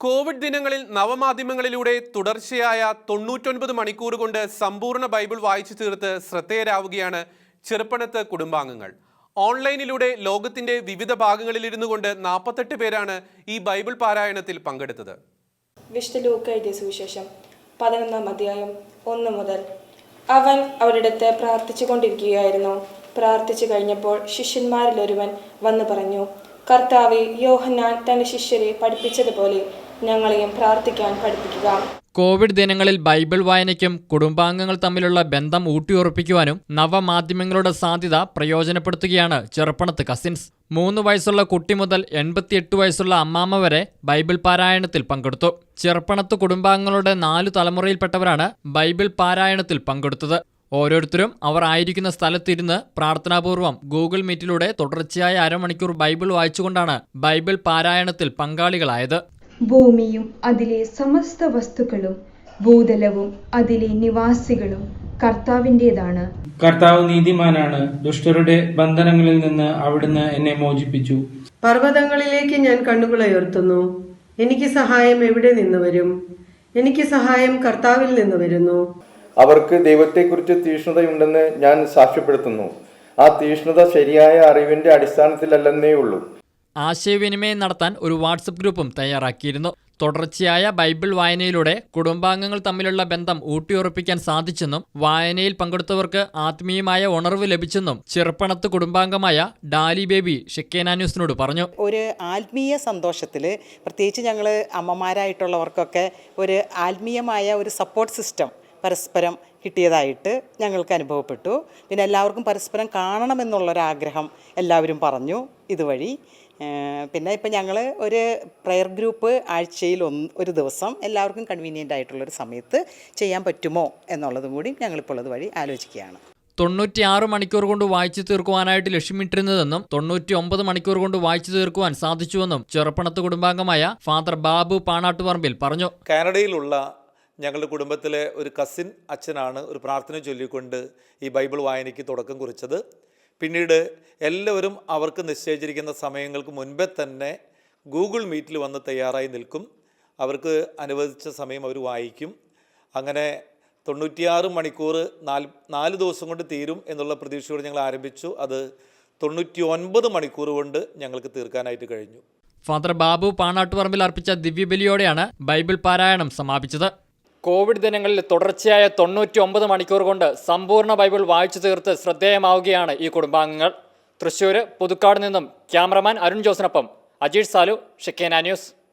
Covid ദിനങ്ങളിൽ നവമാധ്യമങ്ങളിലൂടെ തുടർച്ചയായ തൊണ്ണൂറ്റൊൻപത് മണിക്കൂർ കൊണ്ട് സമ്പൂർണ ബൈബിൾ വായിച്ചു തീർത്ത് ശ്രദ്ധേയരാവുകയാണ് ചെറുപ്പണത്ത് കുടുംബാംഗങ്ങൾ. ഓൺലൈനിലൂടെ ലോകത്തിന്റെ വിവിധ ഭാഗങ്ങളിലിരുന്നു കൊണ്ട് നാൽപ്പത്തെട്ട് പേരാണ് ഈ ബൈബിൾ പാരായണത്തിൽ പങ്കെടുത്തത്. വിശുദ്ധ സുവിശേഷം പതിനൊന്നാം അധ്യായം ഒന്ന് മുതൽ. അവൻ അവരിടത്ത് പ്രാർത്ഥിച്ചു കൊണ്ടിരിക്കുകയായിരുന്നു. പ്രാർത്ഥിച്ചു കഴിഞ്ഞപ്പോൾ ശിഷ്യന്മാരിലൊരുവൻ വന്നു പറഞ്ഞു കർത്താവെ യോഹന്നാൻ തന്റെ ശിഷ്യരെ പഠിപ്പിച്ചതുപോലെ ഞങ്ങളെയും പ്രാർത്ഥിക്കാൻ പഠിപ്പിക്കുക. കോവിഡ് ദിനങ്ങളിൽ ബൈബിൾ വായനയ്ക്കും കുടുംബാംഗങ്ങൾ തമ്മിലുള്ള ബന്ധം ഊട്ടിയുറപ്പിക്കുവാനും നവമാധ്യമങ്ങളുടെ സാധ്യത പ്രയോജനപ്പെടുത്തുകയാണ് ചെറുപ്പണത്ത് കസിൻസ്. മൂന്ന് വയസ്സുള്ള കുട്ടി മുതൽ എൺപത്തിയെട്ട് വയസ്സുള്ള അമ്മാമ്മ വരെ ബൈബിൾ പാരായണത്തിൽ പങ്കെടുത്തു. ചെറുപ്പണത്ത് കുടുംബാംഗങ്ങളുടെ നാലു തലമുറയിൽപ്പെട്ടവരാണ് ബൈബിൾ പാരായണത്തിൽ പങ്കെടുത്തത്. ഓരോരുത്തരും അവർ ആയിരിക്കുന്ന സ്ഥലത്തിരുന്ന് പ്രാർത്ഥനാപൂർവം ഗൂഗിൾ മീറ്റിലൂടെ തുടർച്ചയായ അരമണിക്കൂർ ബൈബിൾ വായിച്ചുകൊണ്ടാണ് ബൈബിൾ പാരായണത്തിൽ പങ്കാളികളായത്. ഭൂമിയും അതിലെ സമസ്ത വസ്തുക്കളും ഭൂതലവും അതിലെ നിവാസികളും കർത്താവിന്റെതാണ്. കർത്താവ് നീതിമാനാണ്. ദുഷ്ടരുടെ ബന്ധനങ്ങളിൽ നിന്ന് അവിടുന്ന് എന്നെ മോചിപ്പിച്ചു. പർവതങ്ങളിലേക്ക് ഞാൻ കണ്ണുകളെ ഉയർത്തുന്നു. എനിക്ക് സഹായം എവിടെ നിന്ന് വരും? എനിക്ക് സഹായം കർത്താവിൽ നിന്ന് വരുന്നു. അവർക്ക് ദൈവത്തെക്കുറിച്ച് തീഷ്ണതയുണ്ടെന്ന് ഞാൻ സാക്ഷ്യപ്പെടുത്തുന്നു. ആ തീഷ്ണത ശരിയായ അറിവിന്റെ അടിസ്ഥാനത്തിലല്ലെന്നേ ഉള്ളൂ ആശയവിനിമയം നടത്താൻ ഒരു വാട്സപ്പ് ഗ്രൂപ്പും തയ്യാറാക്കിയിരുന്നു. തുടർച്ചയായ ബൈബിൾ വായനയിലൂടെ കുടുംബാംഗങ്ങൾ തമ്മിലുള്ള ബന്ധം ഊട്ടിയുറപ്പിക്കാൻ സാധിച്ചെന്നും വായനയിൽ പങ്കെടുത്തവർക്ക് ആത്മീയമായ ഉണർവ് ലഭിച്ചെന്നും ചെറുപ്പണത്ത് കുടുംബാംഗമായ ഡാലി ബേബി ഷിക്കേന ന്യൂസിനോട് പറഞ്ഞു. ഒരു ആത്മീയ സന്തോഷത്തിൽ പ്രത്യേകിച്ച് ഞങ്ങൾ അമ്മമാരായിട്ടുള്ളവർക്കൊക്കെ ഒരു ആത്മീയമായ ഒരു സപ്പോർട്ട് സിസ്റ്റം പരസ്പരം കിട്ടിയതായിട്ട് ഞങ്ങൾക്ക് അനുഭവപ്പെട്ടു. പിന്നെ എല്ലാവർക്കും പരസ്പരം കാണണമെന്നുള്ളൊരാഗ്രഹം എല്ലാവരും പറഞ്ഞു. ഇതുവഴി പിന്നെ ഇപ്പം ഞങ്ങൾ ഒരു പ്രെയർ ഗ്രൂപ്പ് ആഴ്ചയിൽ ഒന്ന് ഒരു ദിവസം എല്ലാവർക്കും കൺവീനിയന്റ് ആയിട്ടുള്ളൊരു സമയത്ത് ചെയ്യാൻ പറ്റുമോ എന്നുള്ളതും കൂടി ഞങ്ങളിപ്പോൾ ഉള്ളത് വഴി ആലോചിക്കുകയാണ്. തൊണ്ണൂറ്റിയാറ് മണിക്കൂർ കൊണ്ട് വായിച്ചു തീർക്കുവാനായിട്ട് ലക്ഷ്യമിട്ടിരുന്നതെന്നും തൊണ്ണൂറ്റി ഒമ്പത് മണിക്കൂർ കൊണ്ട് വായിച്ചു തീർക്കുവാൻ സാധിച്ചുവെന്നും ചെറുപ്പണത്ത് കുടുംബാംഗമായ ഫാദർ ബാബു പാണാട്ടുപറമ്പിൽ പറഞ്ഞു. കാനഡയിലുള്ള ഞങ്ങളുടെ കുടുംബത്തിലെ ഒരു കസിൻ അച്ഛനാണ് ഒരു പ്രാർത്ഥന ചൊല്ലിക്കൊണ്ട് ഈ ബൈബിൾ വായനയ്ക്ക് തുടക്കം കുറിച്ചത്. പിന്നീട് എല്ലാവരും അവർക്ക് നിശ്ചയിച്ചിരിക്കുന്ന സമയങ്ങൾക്ക് മുൻപേ തന്നെ ഗൂഗിൾ മീറ്റിൽ വന്ന് തയ്യാറായി നിൽക്കും. അവർക്ക് അനുവദിച്ച സമയം അവർ വായിക്കും. അങ്ങനെ തൊണ്ണൂറ്റിയാറ് മണിക്കൂർ നാല് നാല് ദിവസം കൊണ്ട് തീരും എന്നുള്ള പ്രതീക്ഷയോടെ ഞങ്ങൾ ആരംഭിച്ചു. അത് തൊണ്ണൂറ്റി ഒൻപത് മണിക്കൂർ കൊണ്ട് ഞങ്ങൾക്ക് തീർക്കാനായിട്ട് കഴിഞ്ഞു. ഫാദർ ബാബു പാണാട്ടുപറമ്പിൽ അർപ്പിച്ച ദിവ്യബലിയോടെയാണ് ബൈബിൾ പാരായണം സമാപിച്ചത്. കോവിഡ് ദിനങ്ങളിൽ തുടർച്ചയായ തൊണ്ണൂറ്റി ഒമ്പത് മണിക്കൂർ കൊണ്ട് സമ്പൂർണ ബൈബിൾ വായിച്ചു തീർത്ത് ശ്രദ്ധേയമാവുകയാണ് ഈ കുടുംബാംഗങ്ങൾ. തൃശൂർ പുതുക്കാട് നിന്നും ക്യാമറമാൻ അരുൺ ജോസിനൊപ്പം അജീഷ് സാലു ഷിക്കേന ന്യൂസ്.